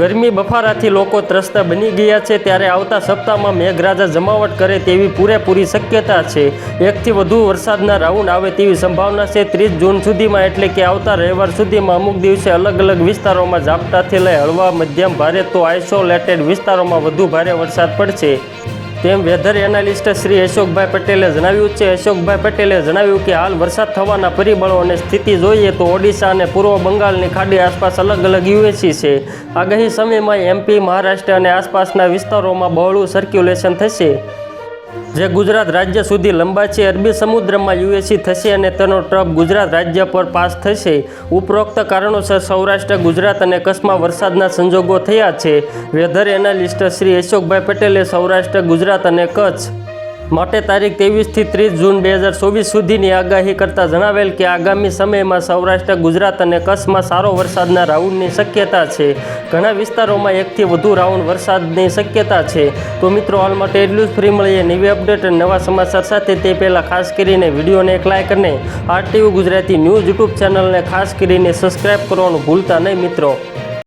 ગરમી બફારાથી લોકો ત્રસ્ત બની ગયા છે. ત્યારે આવતા સપ્તાહમાં મેઘરાજા જમાવટ કરે તેવી પૂરેપૂરી શક્યતા છે. એકથી વધુ વરસાદના રાઉન્ડ આવે તેવી સંભાવના છે. ત્રીસ જૂન સુધીમાં એટલે કે આવતા રવિવાર સુધીમાં અમુક દિવસે અલગ અલગ વિસ્તારોમાં ઝાપટાથી લઈ હળવા મધ્યમ ભારે તો આઇસોલેટેડ વિસ્તારોમાં વધુ ભારે વરસાદ પડશે. તેમ વેધર એનાલિસ્ટ શ્રી અશોકભાઈ પટેલે જણાવ્યું છે, અશોકભાઈ પટેલે જણાવ્યું કે હાલ વરસાદ થવાના પરિબળો અને સ્થિતિ જોઈએ તો ઓડિશા અને પૂર્વ બંગાળની ખાડી આસપાસ અલગ અલગ યુએસી છે. આગાહી સમયમાં એમપી, મહારાષ્ટ્ર અને આસપાસના વિસ્તારોમાં બહોળું સર્ક્યુલેશન થશે. જે ગુજરાત રાજ્ય સુધી લંબાશે અરબી સમુદ્રમાં યુએસી થશે અને તેનો ટ્રપ ગુજરાત રાજ્ય પર પાસ થશે. ઉપરોક્ત કારણોસર સૌરાષ્ટ્ર, ગુજરાત અને કચ્છમાં વરસાદના સંજોગો થયા છે. વેધર એનાલિસ્ટ શ્રી અશોકભાઈ પટેલે સૌરાષ્ટ્ર, ગુજરાત અને કચ્છ માટે તારીખ ત્રેવીસથી ત્રીસ જૂન બે હજાર ચોવીસ સુધીની આગાહી કરતાં જણાવેલ કે આગામી સમયમાં સૌરાષ્ટ્ર, ગુજરાત અને કચ્છમાં સારો વરસાદના રાઉન્ડની શક્યતા છે. ઘણા વિસ્તારોમાં એકથી વધુ રાઉન્ડ વરસાદની શક્યતા છે. તો મિત્રો, હાલ માટે એટલું જ. ફ્રી મળીએ નવી અપડેટ અને નવા સમાચાર સાથે. તે પહેલાં ખાસ કરીને વિડીયોને એક લાઇક અને આરટીવી ગુજરાતી ન્યૂઝ યુટ્યુબ ચેનલને ખાસ કરીને સબસ્ક્રાઇબ કરવાનું ભૂલતા નહીં મિત્રો.